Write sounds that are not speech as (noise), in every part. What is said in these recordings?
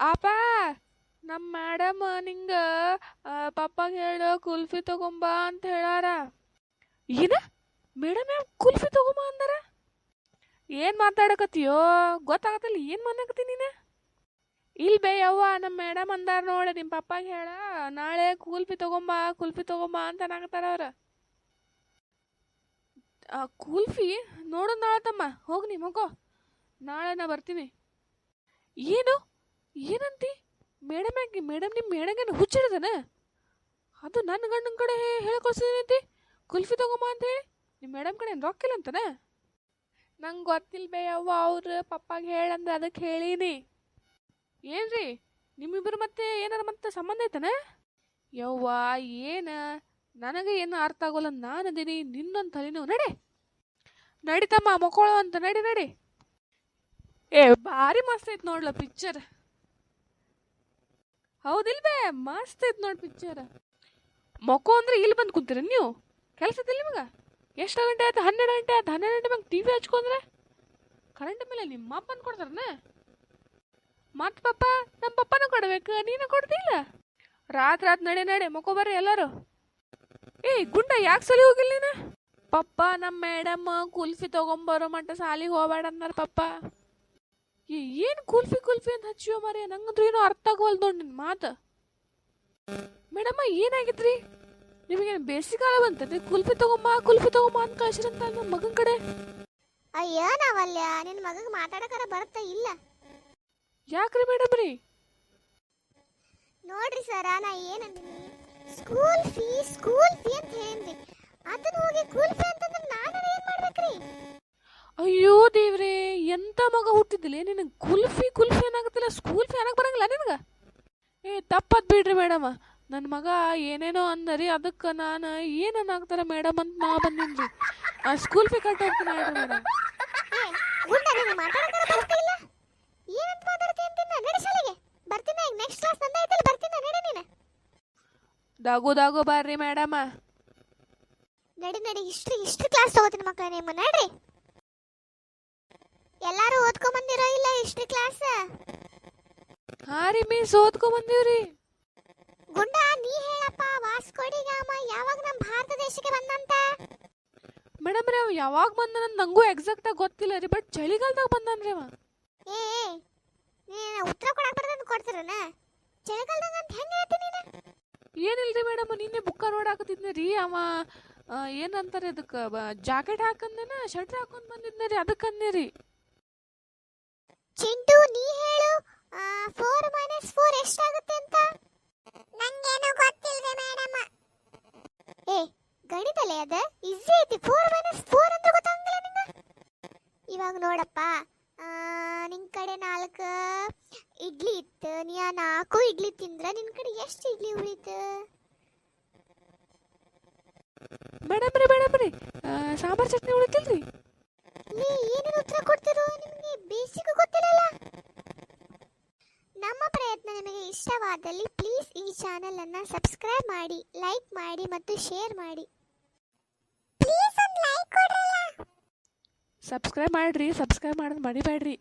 ಅಪ್ಪ ನಮ್ಮ ಮೇಡಮ್ ನಿಂಗ ಪಪ್ಪಾಗ ಹೇಳು ಕುಲ್ಫಿ ತಗೊಂಬಾ ಅಂತ ಹೇಳಾರ. ಏನ? ಮೇಡಮ್ ಯಾವ ಕುಲ್ಫಿ ತಗೊಂಬ ಅಂದಾರ? ಏನು ಮಾತಾಡಕತ್ತೀಯೋ? ಗೊತ್ತಾಗತ್ತಲ್ಲ, ಏನು ಮಾತಾಡಕತ್ತಿ ನೀನು? ಇಲ್ ಬೇ ಯವ್ವ ನಮ್ಮ ಮೇಡಮ್ ಅಂದಾರ ನೋಡಿ ನಿಮ್ಮ ಪಪ್ಪಾಗ ಹೇಳ, ನಾಳೆ ಕುಲ್ಫಿ ತಗೊಂಬ ಕುಲ್ಫಿ ತಗೊಂಬ ಅಂತ ಅನ್ನಕತ್ತಾರ ಅವ್ರ. ಕುಲ್ಫಿ? ನೋಡು ನಾಳೆ ತಮ್ಮ ಹೋಗಿ ನಿಮ್ಮ ಮಗೋ. ನಾಳೆ ನಾ ಬರ್ತೀನಿ. ಏನು? ಏನಂತಿ? ಮೇಡಮ್ ಯಾಕೆ ಮೇಡಮ್ ನಿಮ್ಮ ಮೇಡಂಗೇನು ಹುಚ್ಚಿಡ್ದನ? ಅದು ನನ್ನ ಗಂಡನ ಕಡೆ ಕಳ್ಸಿದೀನಂತಿ ಕುಲ್ಫಿ ತಗೊಂಬ ಅಂತ ಹೇಳಿ ನಿಮ್ಮ ಮೇಡಮ್ ಕಡೆ ಏನು ರೊಕ್ಕಿಲ್ಲ ಅಂತನ? ನಂಗೆ ಗೊತ್ತಿಲ್ಲ ಬೇ ಅವ್ವ, ಅವ್ರು ಪಪ್ಪಾಗೆ ಹೇಳಂದ್ರೆ ಅದಕ್ಕೆ ಹೇಳೀನಿ. ಏನ್ರಿ? ನಿಮ್ಮಿಬ್ಬರು ಮತ್ತೆ ಏನಾರ ಮತ್ತೆ ಸಂಬಂಧ ಐತನ? ಯವ್ವ, ಏನ? ನನಗೆ ಏನು ಅರ್ಥ ಆಗೋಲ್ಲ, ನಾನು ಅದೀನಿ, ನಿನ್ನೊಂದು ತಲೆನೋ ನಡೆ. ನಡಿತಮ್ಮ ಮಕ್ಕಳು ಅಂತ ನಡಿ ನಡಿ. ಏ, ಭಾರಿ ಮಸ್ತ್ ಐತೆ ನೋಡ್ಲ ಪಿಕ್ಚರ್ ಹೌದಿಲ್ವೇ? ಮಸ್ತ್ ಐತ್ ನೋಡ್ ಪಿಕ್ಚರ್ ಮಕ್ಕೋ ಅಂದ್ರೆ ಇಲ್ಲಿ ಬಂದು ಕುಂತೀರ ನೀವು? ಕೆಲಸ ಇದಿಲ್ಲ ನಿಮಗ ಎಷ್ಟು ಗಂಟೆ ಆಯ್ತು? ಹನ್ನೆರಡು ಗಂಟೆ ಆಯ್ತು? ಹನ್ನೆರಡು ಗಂಟೆ ಮ್ಯಾಗ ಟಿ ವಿ ಹಚ್ಕೊಂಡ್ರೆ? ಕರೆಂಟ್ ಮೇಲೆ ನಿಮ್ಮ ಅಪ್ಪನ ಕೊಡ್ತಾರನ? ಮತ್ ಪಪ್ಪ ನಮ್ಮ ಪಪ್ಪನ ಕೊಡ್ಬೇಕು. ನೀನು ಕೊಡ್ತಿಲ್ಲ ರಾತ್ ರಾತ್ ನಡೆ ನಡೆ, ಮಕ್ಕೋ ಬರ್ರಿ ಎಲ್ಲರೂ. ಏಯ್, ಗುಂಡ ಯಾಕೆ ಸಲಿ ಹೋಗಿಲ್ಲ ನೀನು? ಪಪ್ಪ ನಮ್ಮ ಮೇಡಮ್ ಕುಲ್ಫಿ ತಗೊಂಬರೋ ಮಟ್ಟ ಸಾಲಿಗೆ ಹೋಗ್ಬೇಡ ಅಂದಾರ ಪಪ್ಪ. ಏನು ಕುಲ್ಫಿ ಕುಲ್ಫಿ ಅಂತ ಹಚ್ಚಿಯೋ ಮರಿ ನಂಗಂದ್ರೂ ಏನೋ ಅರ್ಥ ಆಗೋಲ್ದು ನೋಡಿ ನಿನ್ನ ಮಾತು. ಮೇಡಮ್ಮ ಏನಾಗಿದ್ರಿ? ನಿಮಗೇನು ಬೇಸಿಕಾಲ ಬಂತಂದ್ರೆ ಕುಲ್ಫಿ ತಗೊಂಬ ಕುಲ್ಫಿ ತಗೊಂಬ ಅಂತ ಕಳ್ಸಿರಂತ ನನ್ನ ಮಗನ ಕಡೆ? ಅಯ್ಯೋ ನಾವಲ್ಯ ನಿನ್ನ ಮಗಗೆ ಮಾತಾಡಕರ ಬರುತ್ತೆ ಇಲ್ಲ. ಯಾಕ್ರಿ ಮೇಡಮ್ ರೀ ನೋಡ್ರಿ ಸರ ನಾ ಏನಂದಿನಿ ಸ್ಕೂಲ್ ಫೀ ಸ್ಕೂಲ್ ಫೀ ಅಂತ ಹೇಳಿದ್ರಿ ಅದನ್ನ ಹೋಗಿ ಕುಲ್ಫಿ ಫೀ ಮಗ ಹುಟ್ಟಿದ್ಲಿ ನಿನಗೆ ಕುಲ್ಫಿ ಕುಲ್ಫಿ ಏನಾಗುತ್ತಿಲ್ಲ? ಸ್ಕೂಲ್ ಫಿ ಅನ್ನಕ್ಕೆ ಬರಂಗಿಲ್ಲ ನಿನಗೆ? ಏ ತಪ್ಪದ್ ಬಿಡ್ರಿ ಮೇಡಮ್. ನನ್ನ ಮಗ ಏನೇನೋ ಅಂದರಿ ಅದಕ್ಕೆ ನಾನು ಏನು ಅನ್ನಾಗ್ತಾರ ಮೇಡಮ್ ಅಂತ ನಾ ಬಂದಿನ್ರಿ. ಸ್ಕೂಲ್ ಫಿ ಕಟ್ ಹೋಗ್ತೀನಿ ಹೇಳ್ರಿ ಮೇಡಮ್. ದಾಗು ದಾಗು ಬಾರ್ರಿ ಮೇಡಮ. ನಡಿ ನಡಿ. ಇಷ್ಟು ಇಷ್ಟು ಕ್ಲಾಸ್ ತಗೋತೀನಿ ಮಕ್ಕಳ ನಿಮ್ಮ ನಡ್ರಿ ಎಲ್ಲಾರು ಓದ್ಕೊಂಡ್ ಬಂದಿರೋ ಇಲ್ಲ ಹಿಸ್ಟ್ರಿ ಕ್ಲಾಸ್ ಹಾ ರೀ ಮಿಸ್ ಓದ್ಕೊ ಬಂದೀವ್ರಿ ಗುಂಡ ನೀ ಹೇಳಪ್ಪ ವಾಸ್ಕೋಡಿಗಾಮ ಯಾವಾಗ ನಮ್ಮ ಭಾರತ ದೇಶಕ್ಕೆ ಬಂದಂತ? ಮೇಡಮ್ ರೀ ಅವ ಯಾವಾಗ ಬಂದ ನಂಗೂ ಎಕ್ಸಾಕ್ಟಾಗಿ ಗೊತ್ತಿಲ್ಲ ರೀ ಬಟ್ ಚಳಿಗಾಲದಾಗ ಬಂದಾನ್ರಿ ಅವ. ಏ ಏ, ನೀನು ಉತ್ತರ ಕೊಡಕ್ ಬರ್ತಂತ ಕೊಡ್ತಿರನ? ಚಳಿಗಾಲದಾಗ ಅಂತ ಹೆಂಗೆ ಹೇಳ್ತೀನಿ ನೀನು? ಏನಿಲ್ರಿ ಮೇಡಮ್ ನಿನ್ನೆ ಬುಕ್ಕ ನೋಡಾಕತ್ತಿದ್ನ ರೀ ಅವ ಆ, ಏನಂತಾರೆ ಅದಕ್ಕೆ ಜಾಕೆಟ್ ಹಾಕಂದೇನ ಶರ್ಟ್ ಹಾಕೊಂಡ್ ಬಂದಿದ್ನ ರೀ ಅದಕ್ಕೆ ಅಂದೆ ರೀ. ಚಿಂಟು ನೀ ಹೇಳು. ಫೋರ್ ಮೈನಸ್ ಫೋರ್ ಎಷ್ಟಾಗುತ್ತೆ ಅಂತ? ನಂಗೇನು ಗೊತ್ತಿಲ್ಲ ಮೇಡಮ್. ಏ ಗಣಿತಲೇ ಅದ? ಈಸಿ ಐತಿ. ಫೋರ್ ಮೈನಸ್ ಫೋರ್ ಅಂತ ಗೊತ್ತಾಗಂಗಿಲ್ಲ ನಿಂಗೆ? ಇವಾಗ ನೋಡಪ್ಪ. ನಿನ್ ಕಡೆ ನಾಲ್ಕು ಇಡ್ಲಿ ಇತ್ತು. ನೀ ಆ ನಾಲ್ಕು ಇಡ್ಲಿ ತಿಂದ್ರೆ ನಿನ್ ಕಡೆ ಎಷ್ಟು ಇಡ್ಲಿ ಉಳಿತು? ಮೇಡಮ್ ರೀ ಮೇಡಮ್ ರೀ. ಸಾಂಬಾರ್ ಚಟ್ನಿ ಉಳಿತಿಲ್ರಿ? ನೀ ಏನೇನು ಉತ್ತರ ಕೊಡ್ತಿರೋ ನಿಮಗೆ ಬೇಸಿಕ್ ಗೊತ್ತಿಲ್ಲಲ್ಲ ನಮ್ಮ ಪ್ರಯತ್ನ ನಿಮಗೆ ಇಷ್ಟವಾದಲ್ಲಿ ಪ್ಲೀಸ್ ಈ ಚಾನೆಲ್ ಅನ್ನ ಸಬ್ಸ್ಕ್ರೈಬ್ ಮಾಡಿ ಲೈಕ್ ಮಾಡಿ ಮತ್ತು ಶೇರ್ ಮಾಡಿ. ಪ್ಲೀಸ್ ಒಂದು ಲೈಕ್ ಕೊಡ್ರಲ್ಲ ಸಬ್ಸ್ಕ್ರೈಬ್ ಮಾಡ್ರಿ ಸಬ್ಸ್ಕ್ರೈಬ್ ಮಾಡೋದು ಮರಿಬೇಡ್ರಿ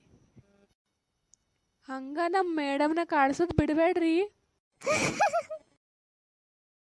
ಹಂಗ ನಮ್ಮ ಮೇಡಮ್ನ ಕಾಡ್ಸೋದು ಬಿಡಬೇಡ್ರಿ. (laughs)